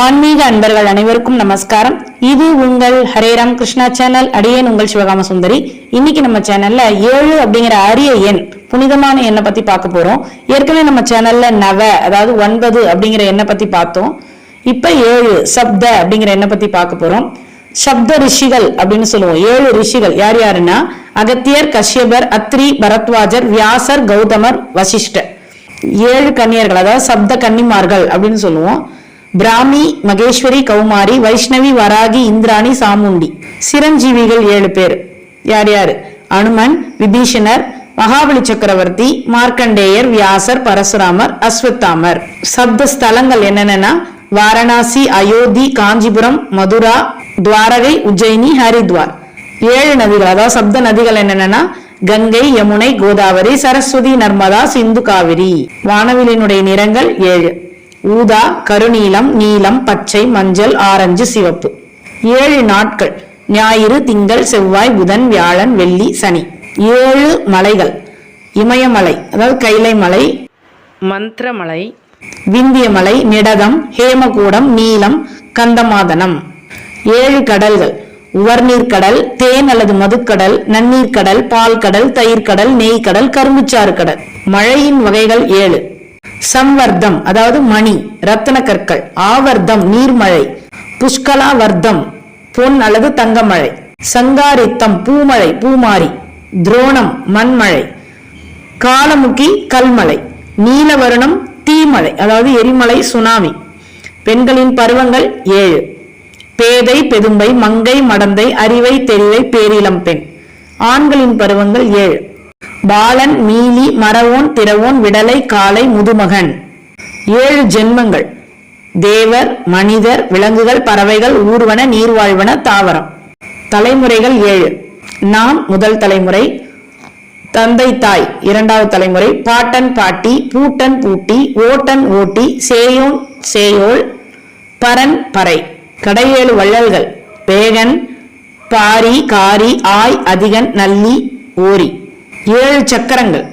ஆன்மீக அன்பர்கள் அனைவருக்கும் நமஸ்காரம். இது உங்கள் ஹரேராம் கிருஷ்ணா சேனல் அடியேன் உங்கள் சிவகாம சுந்தரி. இன்னைக்கு நம்ம சேனல்ல ஏழு அப்படிங்கிற அரிய எண் புனிதமான எண்ணை பத்தி பார்க்க போறோம். ஏற்கனவே நம்ம சேனல்ல நவ அதாவது ஒன்பது அப்படிங்கிற எண்ணை பத்தி பார்த்தோம். இப்ப ஏழு சப்த அப்படிங்கிற எண்ணை பத்தி பார்க்க போறோம். சப்த ரிஷிகள் அப்படின்னு சொல்லுவோம். ஏழு ரிஷிகள் யார் யாருன்னா? அகத்தியர் கஷ்யபர் அத்ரி பரத்வாஜர் வியாசர் கௌதமர் வசிஷ்டர். ஏழு கன்னியர்கள் அதாவது சப்த கன்னிமார்கள் அப்படின்னு சொல்லுவோம். பிராமி மகேஸ்வரி கௌமாரி வைஷ்ணவி வராகி இந்திராணி சாமுண்டி. சிரஞ்சீவிகள் ஏழு பேர். யார் யார்? அனுமன் விபீஷணர் மகாபலி சக்கரவர்த்தி மார்க்கண்டேயர் வியாசர் பரசுராமர் அஸ்வத்தாமர். சப்த ஸ்தலங்கள் என்னென்னா வாரணாசி அயோத்தி காஞ்சிபுரம் மதுரா துவாரகை உஜ்ஜயினி ஹரித்வார். ஏழு நதிகள். அதாவது சப்த நதிகள் என்னென்னா கங்கை யமுனை கோதாவரி சரஸ்வதி நர்மதா சிந்து காவிரி. வானவிலினுடைய நிறங்கள் ஏழு. ஊதா கருநீலம் நீலம் பச்சை மஞ்சள் ஆரஞ்சு சிவப்பு. ஏழு நாட்கள். ஞாயிறு திங்கள் செவ்வாய் புதன் வியாழன் வெள்ளி சனி. ஏழு மலைகள். இமயமலை. அதாவது கைலை மலை. மந்திரமலை. விந்தியமலை நிடதம் ஹேமகூடம் நீலம் கந்தமாதனம். ஏழு கடல்கள். உவர்நீர் கடல் தேன் அல்லது மதுக்கடல் நன்னீர் கடல் பால் கடல் தயிர் கடல் நெய் கடல் கரும்புச்சாறு கடல். மழையின் வகைகள் ஏழு. சம்வர்த்தம் அதாவது மணி ரத்தன கற்கள் ஆவர்த்தம் நீர்மழை புஷ்கலா வர்த்தம் பொன் அல்லது தங்கமழை சங்காரித்தம் பூமழை பூமாரி துரோணம் மண்மழை காலமுகி கல்மலை நீலவருணம் தீமழை அதாவது எரிமலை சுனாமி. பெண்களின் பருவங்கள் ஏழு. பேதை பெதும்பை மங்கை மடந்தை அறிவை தெரிவை பேரிளம் பெண். ஆண்களின் பருவங்கள் ஏழு. பாலன் மீலி மரவோன் திரவோன் விடலை காலை முதுமகன். ஏழு ஜென்மங்கள். தேவர் மனிதர் விலங்குகள் பறவைகள் ஊர்வன நீர்வாழ்வன தாவரம். தலைமுறைகள் ஏழு. நாம் முதல் தலைமுறை தந்தை தாய் இரண்டாவது தலைமுறை பாட்டன் பாட்டி பூட்டன் பூட்டி ஓட்டன் ஓட்டி சேயோன் சேயோள் பரன் பறை. கடையேழு வள்ளல்கள். பேகன் பாரி காரி ஆய் அதிகன் நல்லி ஓரி. ஏழு சக்கரங்கள்.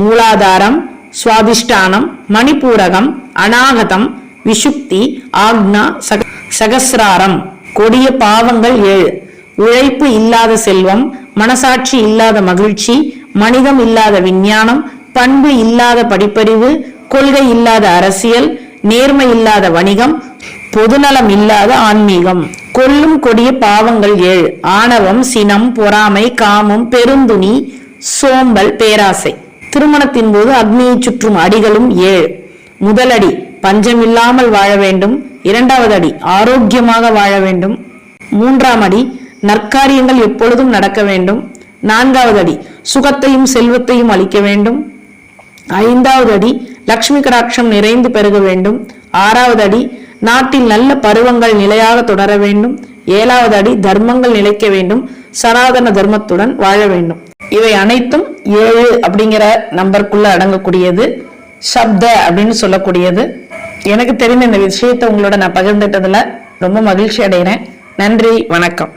மூலாதாரம் சுவாதிஷ்டானம் மணிப்பூரகம் அநாகதம் விஷுப்தி ஆக்னா சக சகசிராரம். கொடிய பாவங்கள் ஏழு. உழைப்பு இல்லாத செல்வம் மனசாட்சி இல்லாத மகிழ்ச்சி மனிதம் இல்லாத விஞ்ஞானம் பண்பு இல்லாத படிப்பறிவு கொள்கை இல்லாத அரசியல் நேர்மை இல்லாத வணிகம் பொதுநலம் இல்லாத ஆன்மீகம். கொல்லும் கொடிய பாவங்கள் ஏழு. ஆணவம் சினம் பொறாமை காமம் பெருந்துணி சோம்பல் பேராசை. திருமணத்தின் போது அக்னியை சுற்றும் அடிகளும் ஏழு. முதலடி பஞ்சமில்லாமல் வாழ வேண்டும். இரண்டாவது அடி ஆரோக்கியமாக வாழ வேண்டும். மூன்றாம் அடி நற்காரியங்கள் எப்பொழுதும் நடக்க வேண்டும். நான்காவது அடி சுகத்தையும் செல்வத்தையும் அளிக்க வேண்டும். ஐந்தாவது அடி லக்ஷ்மி கடாட்சம் நிறைந்து பெருக வேண்டும். ஆறாவது அடி நாட்டில் நல்ல பருவங்கள் நிலையாக தொடர வேண்டும். ஏழாவது அடி தர்மங்கள் நிலைக்க வேண்டும். சனாதன தர்மத்துடன் வாழ வேண்டும். இவை அனைத்தும் ஏழு அப்படிங்கிற நம்பருக்குள்ள அடங்கக்கூடியது. சப்த அப்படின்னு சொல்லக்கூடியது. எனக்கு தெரிந்த இந்த விஷயத்தை உங்களோட நான் பகிர்ந்துட்டதுல ரொம்ப மகிழ்ச்சி அடைகிறேன். நன்றி வணக்கம்.